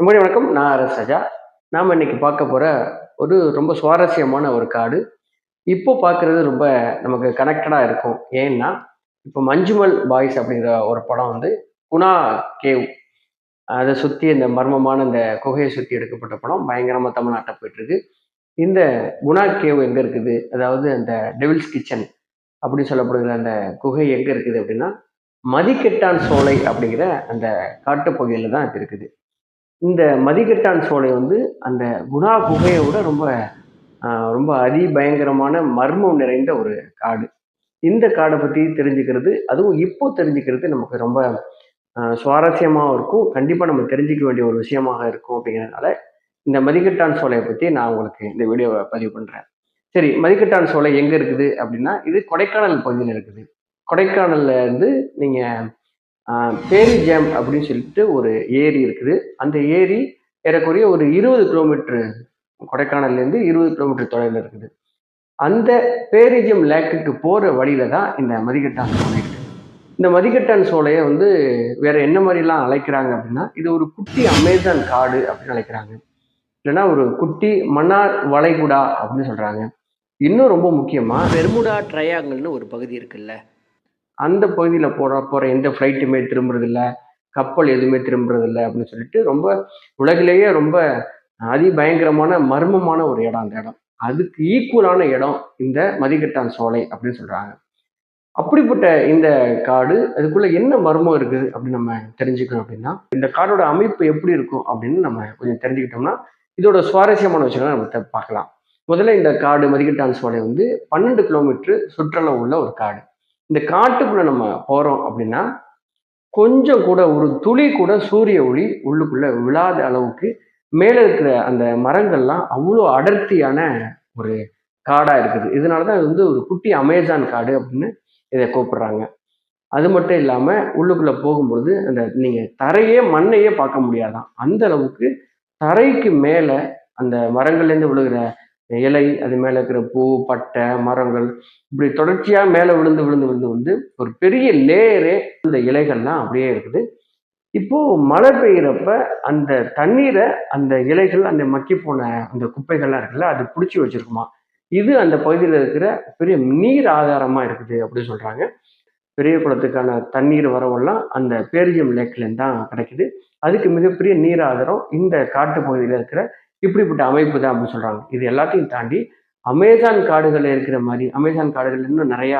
நம்முடைய வணக்கம். நான் ஆர். சஜா நாம் இன்னைக்கு பார்க்க போகிற ஒரு ரொம்ப சுவாரஸ்யமான ஒரு காடு. இப்போ பார்க்குறது ரொம்ப நமக்கு கனெக்டடாக இருக்கும். ஏன்னா இப்போ மஞ்சுமல் பாய்ஸ் அப்படிங்கிற ஒரு படம் வந்து குணா கேவ். அதை சுற்றி இந்த மர்மமான இந்த குகையை சுற்றி எடுக்கப்பட்ட படம் பயங்கரமாக தமிழ்நாட்டை போயிட்டுருக்கு. இந்த குணா கேவ் எங்கே இருக்குது? அதாவது அந்த டெவில்ஸ் கிச்சன் அப்படின்னு சொல்லப்படுகிற அந்த குகை எங்கே இருக்குது அப்படின்னா மதிக்கெட்டான் சோலை அப்படிங்கிற அந்த காட்டுப்பகுதியில் தான் இது இருக்குது. இந்த மதிக்கட்டான் சோலை வந்து அந்த குணா குகையை விட ரொம்ப ரொம்ப அதிபயங்கரமான மர்மம் நிறைந்த ஒரு காடு. இந்த காடை பற்றி தெரிஞ்சுக்கிறது அதுவும் இப்போ தெரிஞ்சுக்கிறது நமக்கு ரொம்ப சுவாரஸ்யமாகவும் இருக்கும். கண்டிப்பாக நம்ம தெரிஞ்சுக்க வேண்டிய ஒரு விஷயமாக இருக்கும் அப்படிங்கிறதுனால இந்த மதிக்கட்டான் சோலையை பற்றி நான் உங்களுக்கு இந்த வீடியோவை பதிவு பண்ணுறேன் சரி மதிக்கட்டான் சோலை எங்கே இருக்குது அப்படின்னா இது கொடைக்கானல் பகுதியில் இருக்குது. கொடைக்கானல்ல இருந்து நீங்கள் பேரி ஜேம் அப்படின்னு சொல்லிட்டு ஒரு ஏரி இருக்குது. அந்த ஏரி ஏறக்குறைய ஒரு இருபது கிலோமீட்டர் கொடைக்கானல்லேருந்து இருபது கிலோமீட்டர் தொலைவில் இருக்குது. அந்த பேரிஜியம் லேக்குக்கு போகிற வழியில தான் இந்த மதிக்கட்டான் சோலை இருக்குது இந்த மதிக்கட்டான் சோலையை வந்து வேற என்ன மாதிரிலாம் அழைக்கிறாங்க அப்படின்னா இது ஒரு குட்டி அமேசான் காடு அப்படின்னு அழைக்கிறாங்க. இல்லைன்னா ஒரு குட்டி மன்னார் வளைகுடா அப்படின்னு சொல்கிறாங்க இன்னும் ரொம்ப முக்கியமாக பெர்முடா ட்ரையாங்கல்னு ஒரு பகுதி இருக்குல்ல அந்த பகுதியில் போகிற போகிற எந்த ஃப்ளைட்டுமே திரும்புறதில்ல. கப்பல் எதுவுமே திரும்புறதில்ல அப்படின்னு சொல்லிட்டு ரொம்ப உலகிலேயே ரொம்ப அதிபயங்கரமான மர்மமான ஒரு இடம் அந்த இடம். அதுக்கு ஈக்குவலான இடம் இந்த மதிக்கட்டான் சோலை அப்படின்னு சொல்கிறாங்க அப்படிப்பட்ட இந்த காடு அதுக்குள்ள என்ன மர்மம் இருக்குது அப்படின்னு நம்ம தெரிஞ்சுக்கணும் அப்படின்னா இந்த காடோட அமைப்பு எப்படி இருக்கும் அப்படின்னு நம்ம கொஞ்சம் தெரிஞ்சுக்கிட்டோம்னா இதோட சுவாரஸ்யமான விஷயங்களை நம்ம பார்க்கலாம். முதல்ல இந்த காடு மதிக்கட்டான் சோலை வந்து பன்னெண்டு கிலோமீட்டர் சுற்றளவு உள்ள ஒரு காடு. இந்த காட்டுக்குள்ள நம்ம போறோம் அப்படின்னா கொஞ்சம் கூட ஒரு துளி கூட சூரிய ஒளி உள்ளுக்குள்ள விழாத அளவுக்கு மேலே இருக்கிற அந்த மரங்கள்லாம் அவ்வளோ அடர்த்தியான ஒரு காடாக இருக்குது. இதனால தான் இது வந்து ஒரு குட்டி அமேசான் காடு அப்படின்னு இதை கூப்பிடுறாங்க. அது மட்டும் இல்லாமல் உள்ளுக்குள்ளே போகும்பொழுது அந்த நீங்கள் தரையே மண்ணையே பார்க்க முடியாதாம் அந்த அளவுக்கு தரைக்கு மேலே அந்த மரங்கள்லேருந்து விழுகிற இலை அது மேலே இருக்கிற பூ பட்டை மரங்கள் இப்படி தொடர்ச்சியாக மேலே விழுந்து விழுந்து விழுந்து வந்து ஒரு பெரிய லேயரே அந்த இலைகள்லாம் அப்படியே இருக்குது. இப்போ மழை பெய்கிறப்ப அந்த தண்ணீரை அந்த இலைகள் அந்த மக்கி போன அந்த குப்பைகள்லாம் இருக்குல்ல அது பிடிச்சி வச்சிருக்குமா? இது அந்த பகுதியில் இருக்கிற பெரிய நீர் ஆதாரமா இருக்குது அப்படின்னு சொல்றாங்க. பெரிய குளத்துக்கான தண்ணீர் வரவெல்லாம் அந்த பேரியம் லேக்லேருந்து தான் கிடைக்குது. அதுக்கு மிகப்பெரிய நீர் ஆதாரம் இந்த காட்டு பகுதியில் இருக்கிற இப்படிப்பட்ட அமைப்பு தான் அப்படின்னு சொல்றாங்க. இது எல்லாத்தையும் தாண்டி அமேசான் காடுகளில் இருக்கிற மாதிரி அமேசான் காடுகள் இன்னும் நிறையா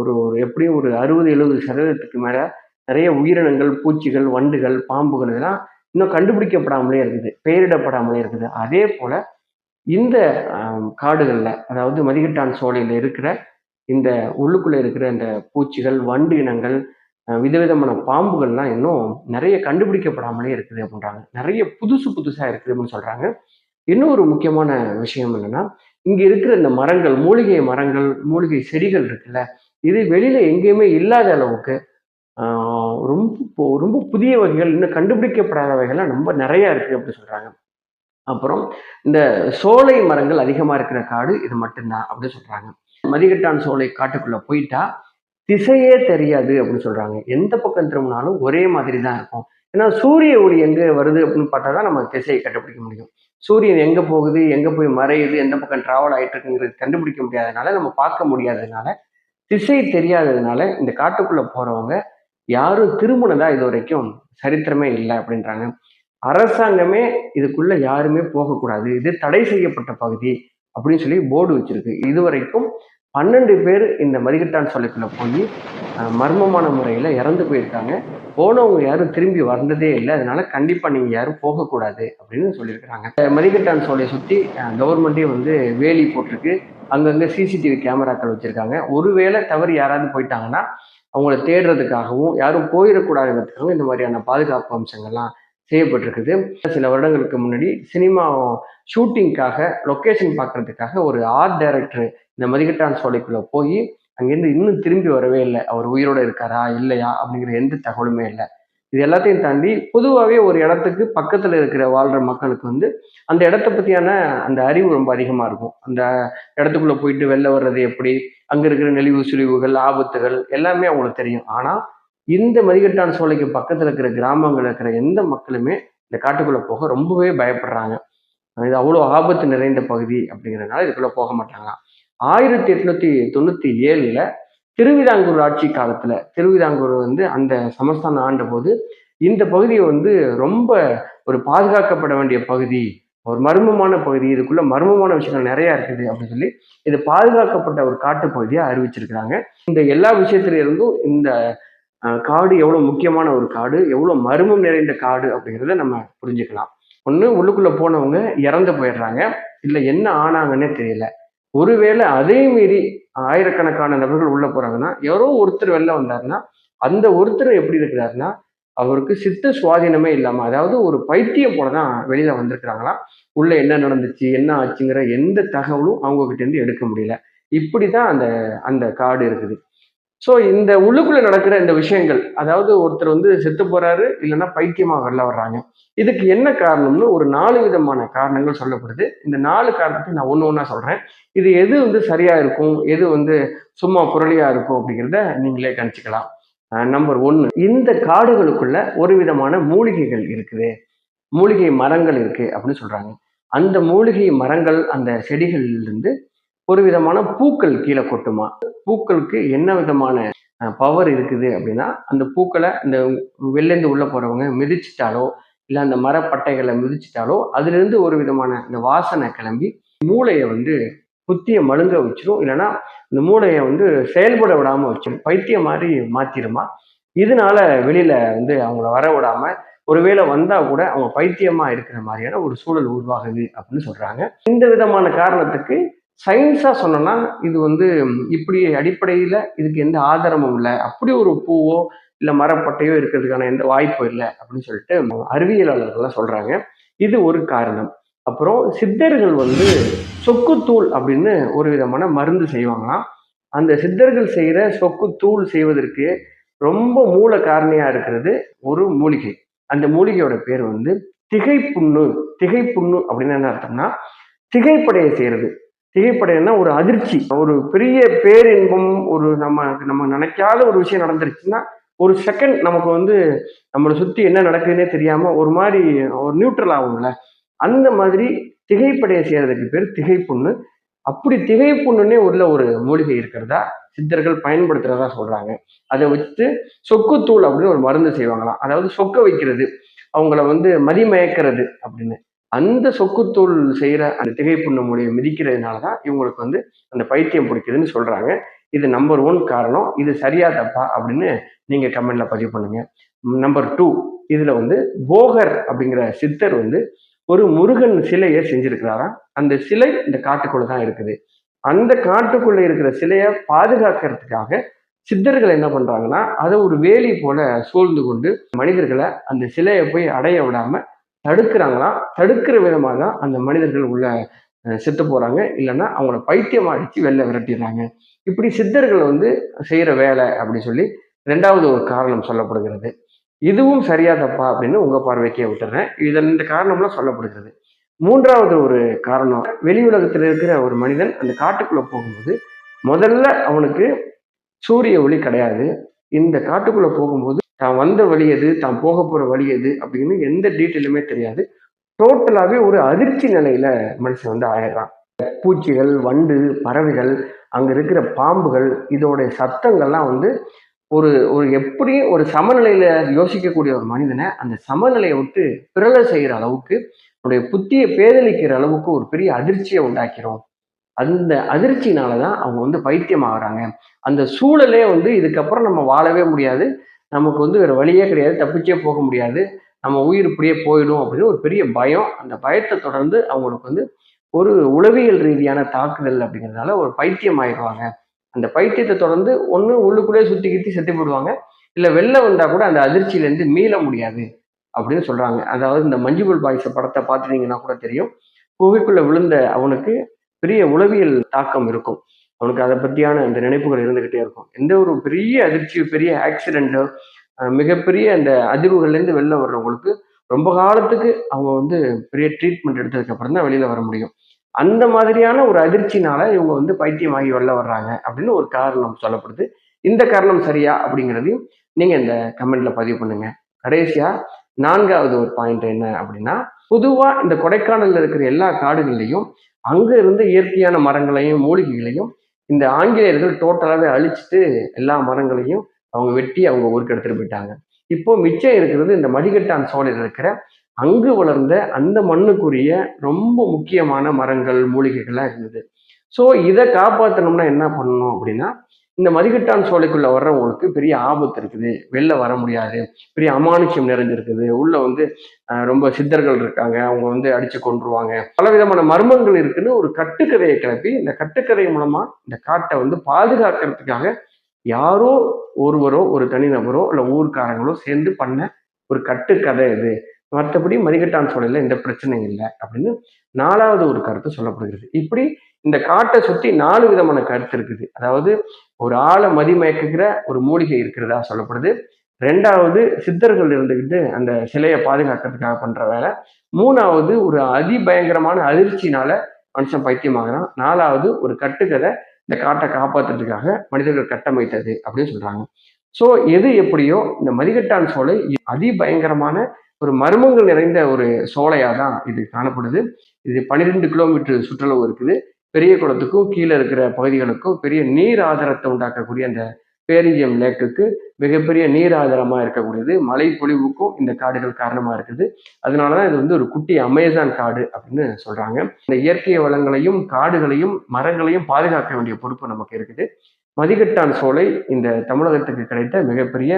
ஒரு ஒரு எப்படியும் ஒரு அறுபது எழுபது சதவீதத்துக்கு மேலே நிறைய உயிரினங்கள் பூச்சிகள் வண்டுகள் பாம்புகள் இதெல்லாம் இன்னும் கண்டுபிடிக்கப்படாமலே இருக்குது பெயரிடப்படாமலே இருக்குது. அதே போல இந்த காடுகளில் அதாவது மதிகட்டான் சோலையில் இருக்கிற இந்த உள்ளுக்குள்ளே இருக்கிற இந்த பூச்சிகள் வண்டு இனங்கள் விதவிதமான பாம்புகள்லாம் இன்னும் நிறைய கண்டுபிடிக்கப்படாமலே இருக்குது அப்படின்றாங்க. நிறைய புதுசு புதுசாக இருக்குது அப்படின்னு சொல்கிறாங்க இன்னும் ஒரு முக்கியமான விஷயம் என்னென்னா இங்கே இருக்கிற இந்த மரங்கள் மூலிகை மரங்கள் மூலிகை செடிகள் இருக்குல்ல இது வெளியில் எங்கேயுமே இல்லாத அளவுக்கு ரொம்ப ரொம்ப புதிய வகைகள் இன்னும் கண்டுபிடிக்கப்படாத வகைகள்லாம் ரொம்ப நிறையா இருக்குது அப்படின்னு சொல்கிறாங்க அப்புறம் இந்த சோலை மரங்கள் அதிகமாக இருக்கிற காடு இது மட்டும்தான் அப்படின்னு சொல்கிறாங்க மதிகட்டான் சோலை காட்டுக்குள்ளே போயிட்டா திசையே தெரியாது அப்படின்னு சொல்றாங்க. எந்த பக்கம் திரும்பினாலும் ஒரே மாதிரி தான் இருக்கும். ஏன்னா சூரிய ஒளி எங்க வருது அப்படின்னு பார்த்தா தான் நம்ம திசையை கண்டுபிடிக்க முடியும். சூரியன் எங்க போகுது எங்க போய் மறையுது எந்த பக்கம் டிராவல் ஆயிட்டு இருக்குங்கிறது கண்டுபிடிக்க முடியாததுனால நம்ம பார்க்க முடியாததுனால திசை தெரியாததுனால இந்த காட்டுக்குள்ள போறவங்க யாரும் திரும்பினதா இது வரைக்கும் சரித்திரமே இல்லை அப்படின்றாங்க. அரசாங்கமே இதுக்குள்ள யாருமே போகக்கூடாது. இது தடை செய்யப்பட்ட பகுதி அப்படின்னு சொல்லி போர்டு வச்சிருக்கு. இதுவரைக்கும் பன்னெண்டு பேர் இந்த மதிகட்டான் சோலைக்குள்ள போய் மர்மமான முறையில் இறந்து போயிருக்காங்க. போனவங்க யாரும் திரும்பி வந்ததே இல்லை. அதனால கண்டிப்பாக நீங்கள் யாரும் போகக்கூடாது அப்படின்னு சொல்லியிருக்கிறாங்க. மதிகட்டான் சோலையை சுற்றி கவர்மெண்ட்டே வந்து வேலி போட்டிருக்கு. அங்கங்கே சிசிடிவி கேமராக்கள் வச்சுருக்காங்க. ஒருவேளை தவறு யாராவது போயிட்டாங்கன்னா அவங்கள தேடுறதுக்காகவும் யாரும் போயிடக்கூடாதுங்கிறதுக்காகவும் இந்த மாதிரியான பாதுகாப்பு அம்சங்கள்லாம் செய்யப்பட்டிருக்குது. சில வருடங்களுக்கு முன்னாடி சினிமா ஷூட்டிங்காக லொக்கேஷன் பார்க்கறதுக்காக ஒரு ஆர்ட் டைரக்டர் இந்த மதிகட்டான் சோலைக்குள்ளே போய் அங்கேருந்து இன்னும் திரும்பி வரவே இல்லை. அவர் உயிரோட இருக்காரா இல்லையா அப்படிங்கிற எந்த தகவலுமே இல்லை. இது எல்லாத்தையும் தாண்டி பொதுவாகவே ஒரு இடத்துக்கு பக்கத்தில் இருக்கிற வாழ்கிற மக்களுக்கு வந்து அந்த இடத்த பற்றியான அந்த அறிவு ரொம்ப அதிகமாக இருக்கும். அந்த இடத்துக்குள்ளே போயிட்டு வெளில வர்றது எப்படி அங்கே இருக்கிற நெளிவு சுழிவுகள் ஆபத்துகள் எல்லாமே அவங்களுக்கு தெரியும். ஆனால் இந்த மதிகட்டான் சோலைக்கு பக்கத்தில் இருக்கிற கிராமங்கள் இருக்கிற எந்த மக்களுமே இந்த காட்டுக்குள்ளே போக ரொம்பவே பயப்படுறாங்க. இது அவ்வளோ ஆபத்து நிறைந்த பகுதி அப்படிங்கிறதுனால இதுக்குள்ளே போக மாட்டாங்களாம் ஆயிரத்தி எட்நூத்தி தொண்ணூத்தி ஏழுல திருவிதாங்கூர் ஆட்சி காலத்துல திருவிதாங்கூர் வந்து அந்த சமஸ்தானம் ஆண்ட போது இந்த பகுதியை வந்து ரொம்ப ஒரு பாதுகாக்கப்பட வேண்டிய பகுதி ஒரு மர்மமான பகுதி இதுக்குள்ள மர்மமான விஷயங்கள் நிறைய இருக்குது அப்படின்னு சொல்லி இது பாதுகாக்கப்பட்ட ஒரு காட்டு பகுதியை அறிவிச்சிருக்கிறாங்க. இந்த எல்லா விஷயத்துல இருந்தும் இந்த காடு எவ்வளவு முக்கியமான ஒரு காடு எவ்வளவு மர்மம் நிறைந்த காடு அப்படிங்கிறத நம்ம புரிஞ்சுக்கலாம். ஒன்று உள்ளுக்குள்ள போனவங்க இறந்து போயிடுறாங்க. இல்லை என்ன ஆனாங்கன்னே தெரியல. ஒருவேளை அதே மீறி ஆயிரக்கணக்கான நபர்கள் உள்ள போறாங்கன்னா யாரோ ஒருத்தர் வெளில வந்தாருன்னா அந்த ஒருத்தர் எப்படி இருக்கிறாருன்னா அவருக்கு சித்த சுவாதீனமே இல்லாமல் அதாவது ஒரு பைத்தியம் போல தான் வெளியில வந்திருக்கிறாங்களாம். உள்ள என்ன நடந்துச்சு என்ன ஆச்சுங்கிற எந்த தகவலும் அவங்க எடுக்க முடியல. இப்படிதான் அந்த அந்த காடு இருக்குது. ஸோ இந்த உள்ளுக்குள்ள நடக்கிற இந்த விஷயங்கள் அதாவது ஒருத்தர் வந்து செத்து போறாரு இல்லைன்னா பைத்தியமாக வெளில வர்றாங்க. இதுக்கு என்ன காரணம்னு ஒரு நாலு விதமான காரணங்கள் சொல்லப்படுது. இந்த நாலு காரணத்தை நான் ஒன்று ஒன்றா சொல்கிறேன் இது எது வந்து சரியாக இருக்கும் எது வந்து சும்மா புரளியாக இருக்கும் அப்படிங்கிறத நீங்களே கணிச்சுக்கலாம். நம்பர் ஒன்று இந்த காடுகளுக்குள்ள ஒரு விதமான மூலிகைகள் இருக்குது. மூலிகை மரங்கள் இருக்குது அப்படின்னு சொல்கிறாங்க அந்த மூலிகை மரங்கள் அந்த செடிகளிலிருந்து ஒரு விதமான பூக்கள் கீழே கொட்டுமா? பூக்களுக்கு என்ன விதமான பவர் இருக்குது அப்படின்னா அந்த பூக்களை இந்த வெளிலேருந்து உள்ள போறவங்க மிதிச்சிட்டாலோ இல்லை அந்த மரப்பட்டைகளை மிதிச்சிட்டாலோ அதுலேருந்து ஒரு விதமான இந்த வாசனை கிளம்பி மூளையை வந்து புத்திய மழுங்க வச்சிரும். இல்லைன்னா இந்த மூளையை வந்து செயல்பட விடாமல் வச்சிடும் பைத்தியம் மாதிரி மாத்திருமா? இதனால வெளியில வந்து அவங்கள வர விடாம ஒருவேளை வந்தா கூட அவங்க பைத்தியமா இருக்கிற மாதிரியான ஒரு சூழல் உருவாகுது அப்படின்னு சொல்றாங்க. இந்த விதமான காரணத்துக்கு சயின்ஸாக சொன்னோன்னா இது வந்து இப்படி அடிப்படையில் இதுக்கு எந்த ஆதாரமும் இல்லை. அப்படி ஒரு பூவோ இல்லை மரப்பட்டையோ இருக்கிறதுக்கான எந்த வாய்ப்பும் இல்லை அப்படின்னு சொல்லிட்டு அறிவியலாளர்கள்லாம் சொல்கிறாங்க இது ஒரு காரணம். அப்புறம் சித்தர்கள் வந்து சொக்குத்தூள் அப்படின்னு ஒரு விதமான மருந்து செய்வாங்களாம். அந்த சித்தர்கள் செய்கிற சொக்குத்தூள் செய்வதற்கு ரொம்ப மூல காரணியாக இருக்கிறது ஒரு மூலிகை. அந்த மூலிகையோட பேர் வந்து திகைப்புண்ணு திகைப்புண்ணு அப்படின்னு என்ன அர்த்தம்னா திகைப்படைய செய்கிறது திகைப்படையன்னா ஒரு அதிர்ச்சி. ஒரு பெரிய பேரின்பம் ஒரு நம்ம நம்ம நினைக்காத ஒரு விஷயம் நடந்துருச்சுன்னா ஒரு செகண்ட் நமக்கு வந்து நம்மளை சுற்றி என்ன நடக்குதுன்னே தெரியாமல் ஒரு மாதிரி ஒரு நியூட்ரல் ஆகும்ல. அந்த மாதிரி திகைப்படைய செய்கிறதுக்கு பேர் திகைப்புண்ணு. அப்படி திகைப்புண்ணுன்னே உள்ள ஒரு மூலிகை இருக்கிறதா சித்தர்கள் பயன்படுத்துறதா சொல்கிறாங்க அதை வச்சுட்டு சொக்குத்தூள் அப்படின்னு ஒரு மருந்து செய்வாங்களாம். அதாவது சொக்க வைக்கிறது. அவங்கள வந்து மதிமயக்கிறது அப்படின்னு. அந்த சொக்குத்தூள் செய்கிற அந்த திகைப்புண்ணு மொழியை மிதிக்கிறதுனால தான் இவங்களுக்கு வந்து அந்த பைத்தியம் பிடிக்குதுன்னு சொல்கிறாங்க இது நம்பர் ஒன் காரணம். இது சரியா தப்பா அப்படின்னு நீங்கள் கமெண்டில் பதிவு பண்ணுங்க. நம்பர் டூ இதில் வந்து போகர் அப்படிங்கிற சித்தர் வந்து ஒரு முருகன் சிலையை செஞ்சிருக்கிறாராம். அந்த சிலை இந்த காட்டுக்குள்ள தான் இருக்குது. அந்த காட்டுக்குள்ள இருக்கிற சிலையை பாதுகாக்கிறதுக்காக சித்தர்கள் என்ன பண்றாங்கன்னா அதை ஒரு வேலி போல சூழ்ந்து கொண்டு மனிதர்களை அந்த சிலையை போய் அடைய விடாம தடுக்கிறாங்களாம் தடுக்கிற விதமாக தான் அந்த மனிதர்கள் உள்ள செத்து போறாங்க. இல்லைன்னா அவங்கள பைத்தியம் அடித்து வெளில விரட்டிடுறாங்க. இப்படி சித்தர்கள் வந்து செய்கிற வேலை அப்படி சொல்லி ரெண்டாவது ஒரு காரணம் சொல்லப்படுகிறது. இதுவும் சரியா தப்பா அப்படின்னு உங்கள் பார்வைக்கே விட்டுறேன். இதன் இந்த காரணம்லாம் சொல்லப்படுகிறது. மூன்றாவது ஒரு காரணம் வெளி உலகத்தில் இருக்கிற ஒரு மனிதன் அந்த காட்டுக்குள்ளே போகும்போது முதல்ல அவனுக்கு சூரிய ஒளி கிடையாது. இந்த காட்டுக்குள்ளே போகும்போது தான் வந்த வழி எது தான் போக போற வழி எது அப்படின்னு எந்த டீட்டெயிலுமே தெரியாது. டோட்டலாகவே ஒரு அதிர்ச்சி நிலையில மனுஷன் வந்து ஆயிடுறான். பூச்சிகள் வண்டு பறவைகள் அங்க இருக்கிற பாம்புகள் இதோடைய சத்தங்கள்லாம் வந்து ஒரு ஒரு எப்படி ஒரு சமநிலையில யோசிக்கக்கூடிய ஒரு மனிதனை அந்த சமநிலையை விட்டு பிறல செய்கிற அளவுக்கு அவனுடைய புத்தியை பேதளிக்கிற அளவுக்கு ஒரு பெரிய அதிர்ச்சியை உண்டாக்கிறோம். அந்த அதிர்ச்சினால தான் அவங்க வந்து பைத்தியம் ஆகிறாங்க அந்த சூழலே வந்து இதுக்கப்புறம் நம்ம வாழவே முடியாது. நமக்கு வந்து வேறு வழியே கிடையாது. தப்பிச்சே போக முடியாது. நம்ம உயிர் இப்படியே போயிடும் அப்படின்னு ஒரு பெரிய பயம். அந்த பயத்தை தொடர்ந்து அவங்களுக்கு வந்து ஒரு உளவியல் ரீதியான தாக்குதல் அப்படிங்கிறதுனால ஒரு பைத்தியம் ஆயிடுவாங்க. அந்த பைத்தியத்தை தொடர்ந்து ஒன்று உள்ளுக்குள்ளே சுற்றி கித்தி செத்து போடுவாங்க இல்லை வெளில வந்தால் கூட அந்த அதிர்ச்சியிலேருந்து மீள முடியாது அப்படின்னு சொல்கிறாங்க அதாவது இந்த மஞ்சுபுல் பாய்ஸ் படத்தை பார்த்துட்டீங்கன்னா கூட தெரியும். குகைக்குள்ளே விழுந்த அவனுக்கு பெரிய உளவியல் தாக்கம் இருக்கும். அவனுக்கு அதை பற்றியான அந்த நினைப்புகள் இருந்துக்கிட்டே இருக்கும். எந்த ஒரு பெரிய அதிர்ச்சி பெரிய ஆக்சிடெண்ட்டோ மிகப்பெரிய அந்த அதிர்வுகள்லேருந்து வெளில வர்றவங்களுக்கு ரொம்ப காலத்துக்கு அவங்க வந்து பெரிய ட்ரீட்மெண்ட் எடுத்ததுக்கு அப்புறம் தான் வெளியில் வர முடியும். அந்த மாதிரியான ஒரு அதிர்ச்சினால இவங்க வந்து பைத்தியமாகி வெளில வர்றாங்க அப்படின்னு ஒரு காரணம் சொல்லப்படுது. இந்த காரணம் சரியா அப்படிங்கிறதையும் நீங்கள் இந்த கமெண்ட்ல பதிவு பண்ணுங்க. கடைசியாக நான்காவது ஒரு பாயிண்ட் என்ன அப்படின்னா பொதுவாக இந்த கொடைக்கானலில் இருக்கிற எல்லா காடுகள்லையும் அங்கே இருந்த இயற்கையான மரங்களையும் மூலிகைகளையும் இந்த ஆங்கிலேயர்கள் டோட்டலாகவே அழிச்சிட்டு எல்லா மரங்களையும் அவங்க வெட்டி அவங்க ஊருக்கு எடுத்துகிட்டு போயிட்டாங்க. இப்போ மிச்சம் இருக்கிறது இந்த மடிகட்டான் சோலையில் இருக்கிற அங்கு வளர்ந்த அந்த மண்ணுக்குரிய ரொம்ப முக்கியமான மரங்கள் மூலிகைகள்லாம் இருந்தது. ஸோ இதை காப்பாற்றணும்னா என்ன பண்ணணும் அப்படின்னா இந்த மதிகட்டான் சோலைக்குள்ள வர்றவங்களுக்கு பெரிய ஆபத்து இருக்குது. வெளில வர முடியாது. பெரிய அமானுஷ்யம் நிறைஞ்சிருக்குது. உள்ள வந்து ரொம்ப சித்தர்கள் இருக்காங்க. அவங்க வந்து அடிச்சு கொண்டுருவாங்க பல விதமான மர்மங்கள் இருக்குன்னு ஒரு கட்டுக்கதையை கிளப்பி இந்த கட்டுக்கதை மூலமா இந்த காட்டை வந்து பாதுகாக்கிறதுக்காக யாரோ ஒருவரோ ஒரு தனிநபரோ இல்லை ஊர்க்காரங்களோ சேர்ந்து பண்ண ஒரு கட்டுக்கதை இது. மற்றபடி மதிக்கட்டான் சோலையில் எந்த பிரச்சனையும் இல்லை அப்படின்னு நாலாவது ஒரு கருத்து சொல்லப்படுகிறது. இப்படி இந்த காட்டை சுற்றி நாலு விதமான கருத்து இருக்குது. அதாவது ஒரு ஆளை மதிமயக்குகிற ஒரு மூலிகை இருக்கிறதா சொல்லப்படுது. ரெண்டாவது சித்தர்கள் இருந்துக்கிட்டு அந்த சிலையை பாதுகாக்கிறதுக்காக பண்ற வேலை. மூணாவது ஒரு அதிபயங்கரமான அதிர்ச்சினால மனுஷன் பைத்தியமாகறான். நாலாவது ஒரு கட்டுக்கதை இந்த காட்டை காப்பாத்துறதுக்காக மனிதர்கள் கட்டமைத்தது அப்படின்னு சொல்றாங்க. ஸோ எது எப்படியோ இந்த மதிகட்டான் சோலை அதிபயங்கரமான ஒரு மர்மங்கள் நிறைந்த ஒரு சோலையாக தான் இது காணப்படுது. இது பன்னிரெண்டு கிலோமீட்டர் சுற்றளவு இருக்குது. பெரிய குளத்துக்கும் கீழே இருக்கிற பகுதிகளுக்கும் பெரிய நீர் ஆதாரத்தை உண்டாக்கக்கூடிய அந்த பேரிஜியம் லேக்குக்கு மிகப்பெரிய நீர் ஆதாரமாக இருக்கக்கூடியது. மழை பொழிவுக்கும் இந்த காடுகள் காரணமாக இருக்குது. அதனால தான் இது வந்து ஒரு குட்டி அமேசான் காடு அப்படின்னு சொல்கிறாங்க இந்த இயற்கை வளங்களையும் காடுகளையும் மரங்களையும் பாதுகாக்க வேண்டிய பொறுப்பு நமக்கு இருக்குது. மதிகட்டான் சோலை இந்த தமிழகத்துக்கு கிடைத்த மிகப்பெரிய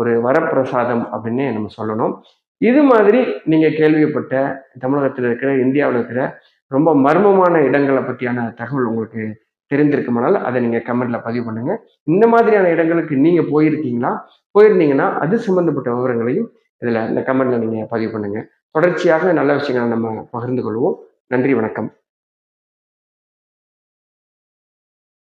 ஒரு வரப்பிரசாதம் அப்படின்னே நம்ம சொல்லணும். இது மாதிரி நீங்கள் கேள்விப்பட்ட தமிழகத்தில் இருக்கிற இந்தியாவில் இருக்கிற ரொம்ப மர்மமான இடங்களை பற்றியான தகவல் உங்களுக்கு தெரிந்திருக்குமானால் அதை நீங்கள் கமெண்ட்ல பதிவு பண்ணுங்க. இந்த மாதிரியான இடங்களுக்கு நீங்கள் போயிருக்கீங்களா? போயிருந்தீங்கன்னா அது சம்பந்தப்பட்ட விவரங்களையும் இதில் இந்த கமெண்ட்ல நீங்கள் பதிவு பண்ணுங்க. தொடர்ச்சியாக நல்ல விஷயங்களை நம்ம பகிர்ந்து கொள்வோம். நன்றி வணக்கம்.